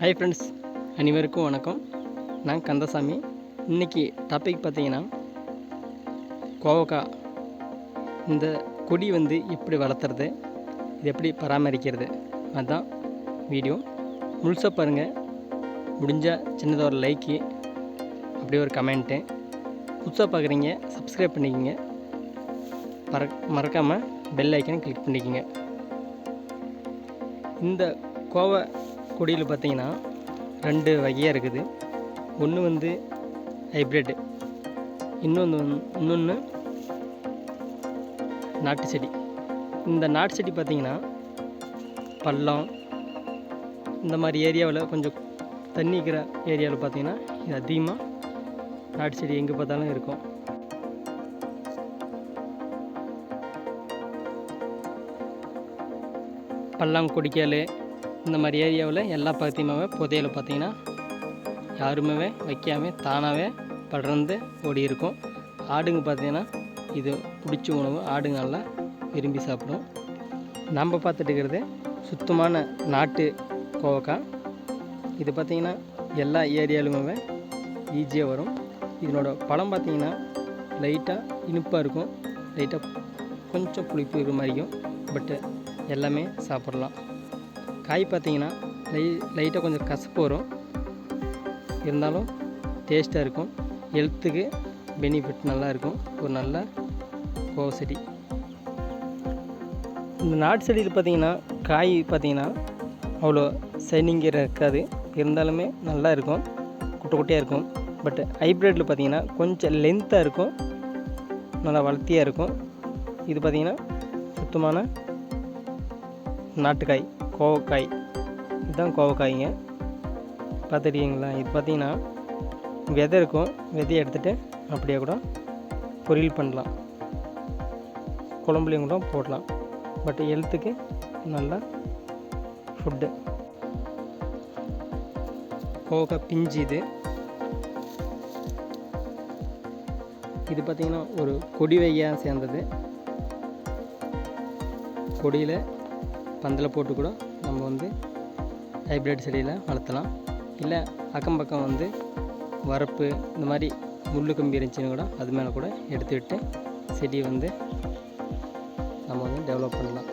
Hi friends அனைவருக்கும் வணக்கம். நான் கந்தசாமி. இன்றைக்கி டாபிக் பார்த்தீங்கன்னா கோவக்கா இந்த கொடி வந்து எப்படி வளர்த்துறது இது எப்படி பராமரிக்கிறது அதுதான் வீடியோ முழுசாக பாருங்கள் முடிஞ்சால் சின்னதாக ஒரு லைக்கு அப்படியே ஒரு கமெண்ட்டு புதுசாக பார்க்குறீங்க சப்ஸ்கிரைப் பண்ணிக்கோங்க. மற மறக்காமல் பெல் ஐக்கனை கிளிக் பண்ணிக்கோங்க. இந்த கோவை கொடியில் பார்த்தீங்கன்னா ரெண்டு வகையாக இருக்குது. ஒன்று வந்து ஹைப்ரிட்டு இன்னொன்று வந்து- இன்னொன்று நாட்டு செடி. இந்த நாட்டு செடி பார்த்திங்கன்னா பள்ளம் இந்த மாதிரி ஏரியாவில் கொஞ்சம் தண்ணி இருக்கிற ஏரியாவில் பார்த்திங்கன்னா இது அதிகமாக நாட்டு செடி எங்கே பார்த்தாலும் இருக்கும். பள்ளம் கொடிக்கால் இந்த மாதிரி ஏரியாவில் எல்லா பகுதியுமாவே புதையில் பார்த்திங்கன்னா யாருமே வைக்காம தானாகவே படர்ந்து ஓடி இருக்கும் ஆடுங்க பார்த்திங்கன்னா இது பிடிச்ச உணவு ஆடுங்க நல்லா விரும்பி சாப்பிடும். நம்ம பார்த்துட்டு இருக்கிறது சுத்தமான நாட்டு கோவக்காய். இது பார்த்திங்கன்னா எல்லா ஏரியாலுமே ஈஸியாக வரும். இதனோட பழம் பார்த்திங்கன்னா லைட்டாக இனிப்பாக இருக்கும். லைட்டாக கொஞ்சம் புளிப்பு இருக்கிற மாதிரியும் பட்டு எல்லாமே சாப்பிட்லாம். காய் பார்த்தீங்கன்னா லை லைட்டாக கொஞ்சம் கசப்பு வரும். இருந்தாலும் டேஸ்ட்டாக இருக்கும். ஹெல்த்துக்கு பெனிஃபிட் நல்லா இருக்கும். ஒரு நல்ல கோவ செடி. இந்த நாட்டு செடியில் பார்த்தீங்கன்னா காய் பார்த்தீங்கன்னா அவ்வளோ சைனிங்கிற இருக்காது. இருந்தாலுமே நல்லா இருக்கும். குட்டை குட்டையாக இருக்கும். பட் ஹைப்ரிட்டில் பார்த்தீங்கன்னா கொஞ்சம் லென்த்தாக இருக்கும். நல்லா வளர்த்தியாக இருக்கும். இது பார்த்தீங்கன்னா சுத்தமான நாட்டுக்காய். கோவக்காய். இதுதான் கோவக்காய்ங்க. பார்த்துருக்கீங்களா இது பார்த்தீங்கன்னா விதை இருக்கும். விதையை எடுத்துகிட்டு அப்படியே கூட பொரியல் பண்ணலாம். குழம்புலையும் கூட போடலாம். பட் ஹெல்த்துக்கு நல்ல ஃபுட்டு கோவக்காய் பிஞ்சு இது. இது பார்த்திங்கன்னா ஒரு கொடி வகையாக சேர்ந்தது. கொடியில் பந்தலை போட்டு கூட நம்ம வந்து ஹைப்ரிட் செடியில் வளர்த்தலாம். இல்லை அக்கம் பக்கம் வந்து வரப்பு இந்த மாதிரி முள்ளு கம்பி இருந்துச்சுன்னு கூட அது மேலே கூட எடுத்துக்கிட்டு செடியை வந்து நம்ம வந்து டெவலப் பண்ணலாம்.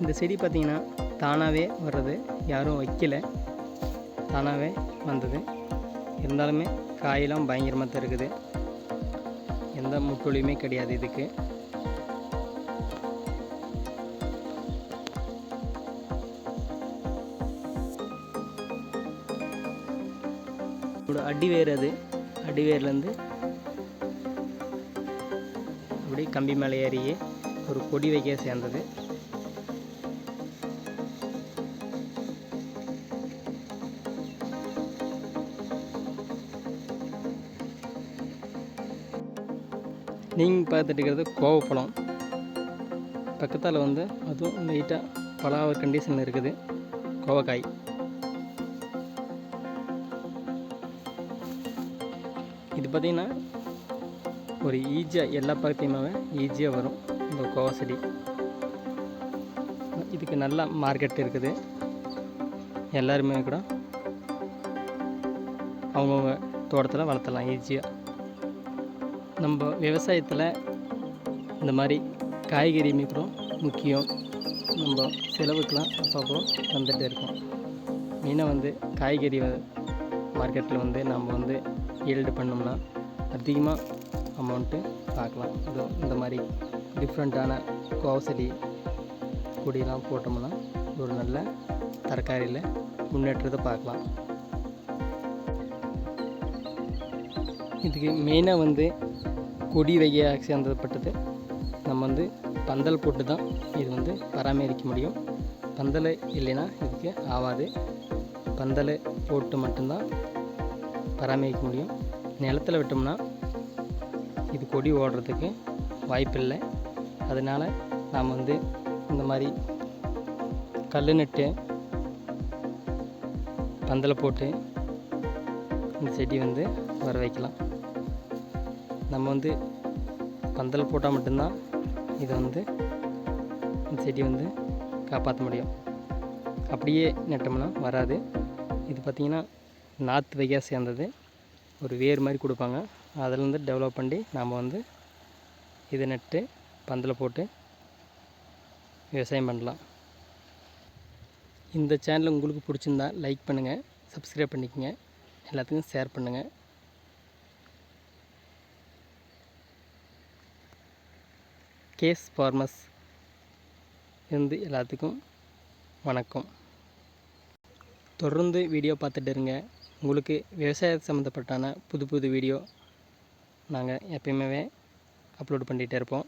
இந்த செடி பார்த்திங்கன்னா தானாகவே வர்றது யாரும் வைக்கல. தானாகவே வந்தது. இருந்தாலுமே காயெல்லாம் பயங்கரமாக தான் இருக்குது எந்த முட்டொழியுமே கிடையாது இதுக்கு. ஒரு அடிவேர் அது. அடிவேர்லேருந்து அப்படியே கம்பி மேலே ஏறியே ஒரு கொடி வைக்க சேர்ந்தது. நீங்கள் பார்த்துட்டு இருக்கிறது கோவப்பழம். பக்கத்தால் வந்து அதுவும் லைட்டாக பலாவ கண்டிஷனில் இருக்குது. கோவக்காய். இது பார்த்திங்கன்னா ஒரு ஈஸியாக எல்லா பக்கத்தையுமே ஈஸியாக வரும் இந்த கோவா செடி இதுக்கு நல்ல மார்க்கெட் இருக்குது. எல்லாருமே கூட அவங்கவுங்க தோட்டத்தில் வளர்த்தலாம் ஈஸியாக நம்ம விவசாயத்தில் இந்த மாதிரி காய்கறியுமே கூட முக்கியம். நம்ம செலவுக்கெலாம் அப்பப்போ வந்துட்டு இருக்கோம். மெயினாக வந்து காய்கறி மார்க்கெட்டில் வந்து நம்ம வந்து ஈல்டு பண்ணோம்னா அதிகமாக அமௌண்ட்டு பார்க்கலாம். இதோ இந்த மாதிரி டிஃப்ரெண்ட்டான கோவசெடி கொடியெல்லாம் போட்டோம்னா ஒரு நல்ல தரக்காரியில் முன்னேற்றத்தை பார்க்கலாம். இதுக்கு மெயினாக வந்து கொடி வகையாக சேர்ந்தப்பட்டது நம்ம வந்து பந்தல் போட்டு தான் இது வந்து பராமரிக்க முடியும். பந்தல் இல்லைன்னா இதுக்கு ஆகாது பந்தல் போட்டு மட்டும்தான் பராமரிக்க முடியும். நிலத்தில் விட்டோம்னா இது கொடி ஓடுறதுக்கு வாய்ப்பில்லை. அதனால் நாம் வந்து இந்த மாதிரி கல் நட்டு பந்தலை போட்டு இந்த செடி வந்து வர வைக்கலாம். நம்ம வந்து பந்தல் போட்டால் மட்டும்தான் இதை வந்து இந்த செடி வந்து காப்பாற்ற முடியும். அப்படியே நட்டோம்னா வராது. இது பார்த்திங்கன்னா நாற்று வகையாக சேர்ந்தது. ஒரு வேர் மாதிரி கொடுப்பாங்க. அதிலேருந்து டெவலப் பண்ணி நாம் வந்து இதை நட்டு பந்தில் போட்டு விவசாயம் பண்ணலாம். இந்த சேனல் உங்களுக்கு பிடிச்சிருந்தா லைக் பண்ணுங்கள் சப்ஸ்கிரைப் பண்ணிக்கோங்க. எல்லாத்துக்கும் ஷேர் பண்ணுங்கள் கேஸ் ஃபார்மஸ் இருந்து எல்லாத்துக்கும் வணக்கம். தொடர்ந்து வீடியோ பார்த்துட்டு இருங்க. உங்களுக்கு விவசாய சம்மந்தப்பட்டான புது புது வீடியோ நாங்கள் எப்பயுமே அப்லோட் பண்ணிகிட்டே இருப்போம்.